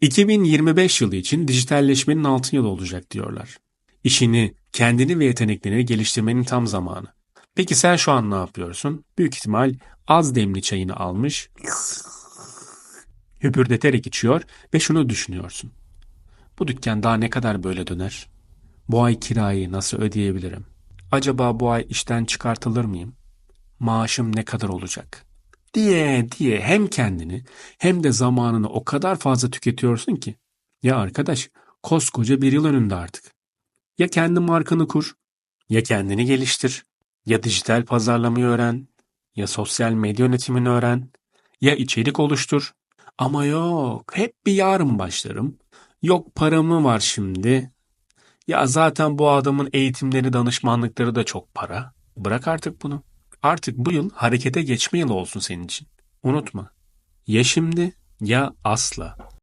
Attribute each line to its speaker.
Speaker 1: 2025 yılı için dijitalleşmenin altın yılı olacak diyorlar. İşini, kendini ve yeteneklerini geliştirmenin tam zamanı. Peki sen şu an ne yapıyorsun? Büyük ihtimal az demli çayını almış, hüpürdeterek içiyor ve şunu düşünüyorsun. Bu dükkan daha ne kadar böyle döner? Bu ay kirayı nasıl ödeyebilirim? Acaba bu ay işten çıkartılır mıyım? Maaşım ne kadar olacak? Diye diye hem kendini hem de zamanını o kadar fazla tüketiyorsun ki. Ya arkadaş koskoca bir yıl önünde artık. Ya kendi markanı kur, ya kendini geliştir, ya dijital pazarlamayı öğren, ya sosyal medya yönetimini öğren, ya içerik oluştur. Ama yok, hep bir yarın başlarım. Yok paramı var şimdi. Ya zaten bu adamın eğitimleri, danışmanlıkları da çok para. Bırak artık bunu. Artık bu yıl harekete geçme yılı olsun senin için. Unutma. Ya şimdi ya asla.